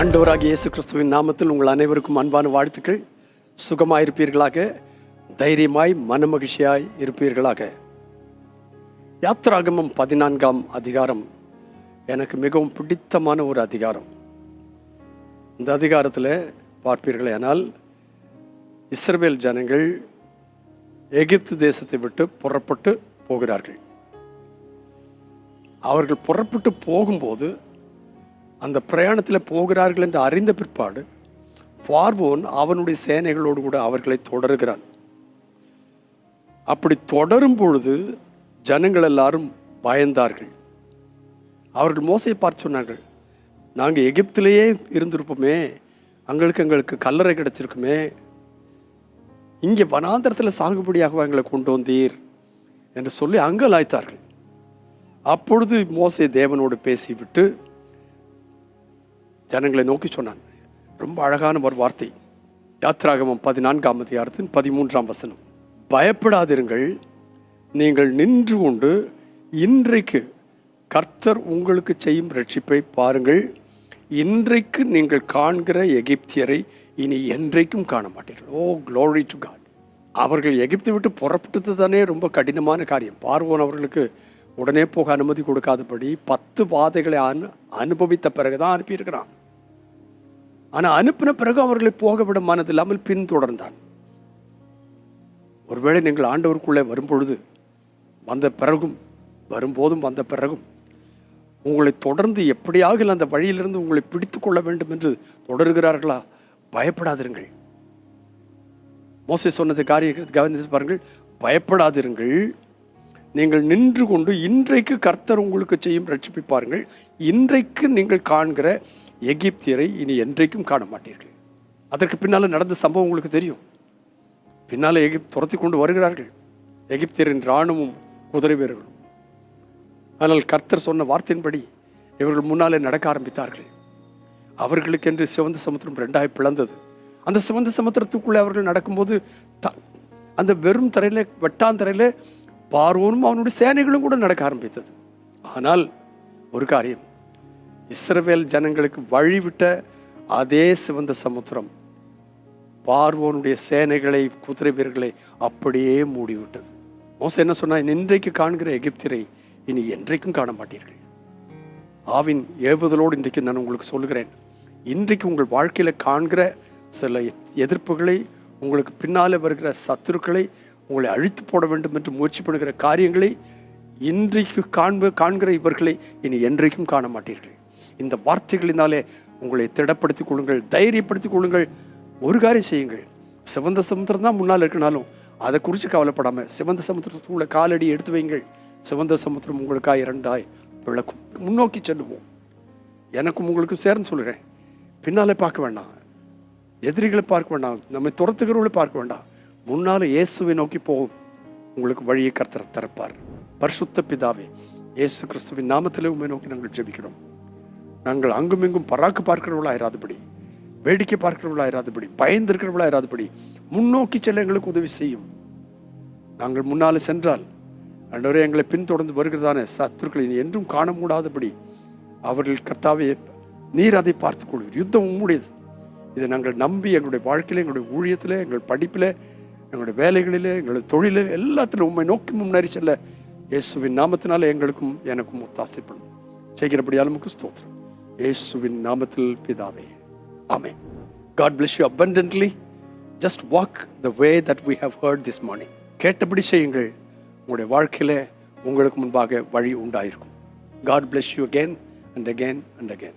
அண்டோராகி இயேசு கிறிஸ்துவின் நாமத்தில் உங்கள் அனைவருக்கும் அன்பான வாழ்த்துக்கள். சுகமாயிருப்பீர்களாக. தைரியமாய் மனமகிழ்ச்சியாய் இருப்பீர்களாக. யாத்திராகமம் பதினான்காம் அதிகாரம். எனக்கு மிகவும் பிடித்தமான ஒரு அதிகாரம். இந்த அதிகாரத்தில் பார்ப்பீர்களே ஆனால் இஸ்ரேல் ஜனங்கள் எகிப்து தேசத்தை விட்டு புறப்பட்டு போகிறார்கள். அவர்கள் புறப்பட்டு போகும்போது அந்த பிரயாணத்தில் போகிறார்கள் என்று அறிந்த பிற்பாடு பார்வோன் அவனுடைய சேனைகளோடு கூட அவர்களை தொடருகிறான். அப்படி தொடரும் பொழுது ஜனங்கள் எல்லாரும் பயந்தார்கள். அவர்கள் மோசையை பார்த்து சொன்னார்கள் நாங்கள் எகிப்திலேயே இருந்திருப்போமே அங்களுக்கு எங்களுக்கு கல்லறை கிடச்சிருக்குமே இங்கே வனாந்தரத்தில் சாகுபடியாக எங்களை கொண்டு வந்தீர்? என்று சொல்லி அங்கலாய்த்தார்கள். அப்பொழுது மோசை தேவனோடு பேசிவிட்டு ஜனங்களை நோக்கி சொன்னான். ரொம்ப அழகான ஒரு வார்த்தை. யாத்ராகமம் பதினான்காம் அதிகாரத்தின் பதிமூன்றாம் வசனம். பயப்படாதிருங்கள். நீங்கள் நின்று கொண்டு இன்றைக்கு கர்த்தர் உங்களுக்கு செய்யும் ரட்சிப்பை பாருங்கள். இன்றைக்கு நீங்கள் காண்கிற எகிப்தியரை இனி என்றைக்கும் காண மாட்டீர்கள் ஓ oh, க்ளோரி டு காட் அவர்கள் எகிப்தை விட்டு புறப்பட்டது தானே ரொம்ப கடினமான காரியம். பார்வோன் அவர்களுக்கு உடனே போக அனுமதி கொடுக்காதபடி பத்து பாதைகளை அனு அனுபவித்த பிறகுதான் அனுப்பியிருக்கிறான். ஆனால் அனுப்பின பிறகு அவர்களை போக விட மனதில்லாமல் பின்தொடர்ந்தான். ஒருவேளை நீங்கள் ஆண்டவருக்குள்ளே வரும்பொழுது வந்த பிறகும் வரும்போதும் வந்த பிறகும் உங்களை தொடர்ந்து எப்படியாக அந்த வழியிலிருந்து உங்களை பிடித்து கொள்ள வேண்டும் என்று தொடர்கிறார்களா? பயப்படாதிருங்கள். மோசை சொன்னது காரியத்தை கவனித்து பாருங்கள். பயப்படாதிருங்கள். நீங்கள் நின்று கொண்டு இன்றைக்கு கர்த்தர் உங்களுக்கு செய்யும் ரட்சிப்பை பாருங்கள் இன்றைக்கு நீங்கள் காண்கிற எகிப்தியரை இனி என்றைக்கும் காண மாட்டீர்கள். அதற்கு பின்னால் நடந்த சம்பவம் உங்களுக்கு தெரியும். பின்னால் எகிப்த் துரத்தி கொண்டு வருகிறார்கள். எகிப்தியரின் இராணுவம் குதிரை வீரர்களும். ஆனால் கர்த்தர் சொன்ன வார்த்தையின்படி இவர்கள் முன்னாலே நடக்க ஆரம்பித்தார்கள். அவர்களுக்கென்று சிவந்த சமுத்திரம் ரெண்டாய் பிளந்தது. அந்த சிவந்த சமுத்திரத்துக்குள்ளே அவர்கள் நடக்கும்போது த அந்த வெறும் தரையில் வெட்டாந்தரையில் பார்வோனும் அவனுடைய சேனைகளும் கூட நடக்க ஆரம்பித்தது. ஆனால் ஒரு காரியம். இஸ்ரவேல் ஜனங்களுக்கு வழிவிட்ட அதே சிவந்த சமுத்திரம். பார்வோனுடைய சேனைகளை குதிரை வீரர்களை அப்படியே மூடிவிட்டது. மோசம் என்ன சொன்னா இன்றைக்கு காண்கிற எகிப்திரை இனி என்றைக்கும் காண மாட்டீர்கள். ஆவின் ஏவுதலோடு இன்றைக்கு நான் உங்களுக்கு சொல்கிறேன் இன்றைக்கு உங்கள் வாழ்க்கையில் காண்கிற சில எதிர்ப்புகளை உங்களுக்கு பின்னால் வருகிற சத்துருக்களை உங்களை அழித்து போட வேண்டும் என்று முயற்சி பண்ணுகிற காரியங்களை இன்றைக்கு காண்ப காண்கிற இவர்களை இனி என்றைக்கும் காண மாட்டீர்கள். இந்த வார்த்தைகளினாலே உங்களை திடப்படுத்திக் கொள்ளுங்கள் தைரியப்படுத்திக் கொள்ளுங்கள் ஒரு காரியம் செய்யுங்கள். சிவந்த சமுத்திரம் தான் முன்னால் இருக்கனாலும் அதை குறித்து கவலைப்படாமல் சிவந்த சமுத்திரத்துக்குள்ள காலடி எடுத்து வைங்கள் சிவந்த சமுத்திரம் உங்களுக்காக இரண்டாய் விளக்கும். முன்னோக்கி செல்லுவோம். எனக்கும் உங்களுக்கும் சேர்ந்து சொல்கிறேன் பின்னாலே பார்க்க வேண்டாம். எதிரிகளை பார்க்க வேண்டாம். நம்மை துரத்துகிறவர்களை பார்க்க வேண்டாம். முன்னால் இயேசுவை நோக்கி போகும் உங்களுக்கு வழியை கர்த்தர் திறப்பார் பரிசுத்த பிதாவே இயேசு கிறிஸ்துவின் நாமத்திலே உண்மை நோக்கி நாங்கள் ஜெபிக்கிறோம். நாங்கள் அங்கும் இங்கும் பராக்கு பார்க்கிறவர்களா இராதபடி வேடிக்கை பார்க்கிறவர்களா இராதபடி பயந்திருக்கிறவர்களா இராதபடி முன்னோக்கி செல்ல எங்களுக்கு உதவி செய்யும். நாங்கள் முன்னால் சென்றால் அன்றவரே எங்களை பின்தொடர்ந்து வருகிறதான சத்துருக்களை என்றும் காண முடியாதபடி அவர்கள் கர்த்தாவே நீர் அதை பார்த்துக் கொள்வீர் யுத்தம் உம்முடையது. இதை நாங்கள் நம்பி எங்களுடைய வாழ்க்கையில் எங்களுடைய ஊழியத்தில் எங்கள் படிப்பில் எங்களுடைய வேலைகளில் எங்களுடைய தொழிலில் எல்லாத்திலும் உண்மை நோக்கி முன்னேறி செல்ல இயேசுவின் நாமத்தினால எங்களுக்கும் எனக்கும் ஒத்தாசைப்படும். செய்கிறபடியாலும் நமக்கு ஸ்தோத்திரம். இயேசுவின் நாமத்தில் பிதாவே. ஆமே God bless you abundantly just walk the way that we have heard this morning கேட்டபடி செய்யுங்கள். உங்களுடைய வாழ்க்கையில் உங்களுக்கு முன்பாக வழி உண்டாயிருக்கும். God bless you again and again and again